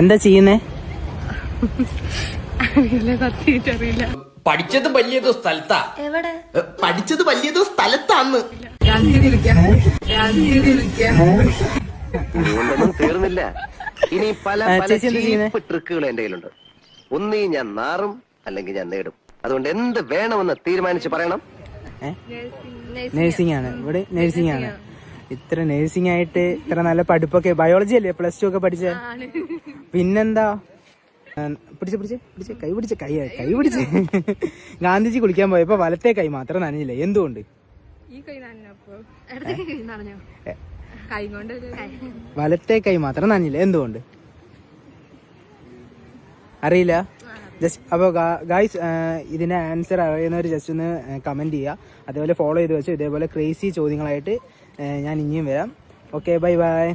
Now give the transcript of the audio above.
എന്താ ചെയ്യുന്നേ? അറിയില്ല പഠിച്ചത് വലിയതോ സ്ഥലത്താ. എവിടെ? പഠിച്ചത് വലിയതോ സ്ഥലത്താന്ന്. ഇതുകൊണ്ടൊന്നും തീർന്നില്ല. ഇനി പല ആ, പല ചേച്ചി എന്താ ചെയ്യുന്നെ? ചീപ്പ് ട്രിക്കുകൾ എന്റെ കയ്യിലുണ്ട്. ഒന്നീ ഞാൻ നാറും അല്ലെങ്കിൽ ഞാൻ നേടും. അതുകൊണ്ട് എന്ത് വേണമെന്ന് തീരുമാനിച്ച് പറയണം? നഴ്സിംഗ്. ആണ് ഇവിടെ നഴ്സിംഗ്. ആണ് ഇത്ര നഴ്സിംഗ് ആയിട്ട് ഇത്ര നല്ല പഠിപ്പൊക്കെ. ബയോളജി അല്ലേ? പ്ലസ് ടു ഒക്കെ പഠിച്ച? പിന്നെന്താ? പിടിച്ച് പിടിച്ച് പിടിച്ച് കൈ പിടിച്ച് കൈ കൈ പിടിച്ച്. ഗാന്ധിജി കുളിക്കാൻ പോയപ്പോ വലത്തെ കൈ മാത്രം നനഞ്ഞില്ല? എന്തുകൊണ്ട്? വലത്തെ കൈ മാത്രം നനഞ്ഞില്ല? എന്തുകൊണ്ട്? അറിയില്ല. ജസ്റ്റ് അപ്പോൾ ഗായ്സ് ഇതിന്റെ ആൻസർ അറിയുന്നവർ ജസ്റ്റ് ഒന്ന് കമന്റ് ചെയ്യുക അതേപോലെ ഫോളോ ചെയ്ത് വെച്ച്. ഇതേപോലെ ക്രേസി ചോദ്യങ്ങളായിട്ട് ഞാൻ ഇനിയും വരാം. Okay bye bye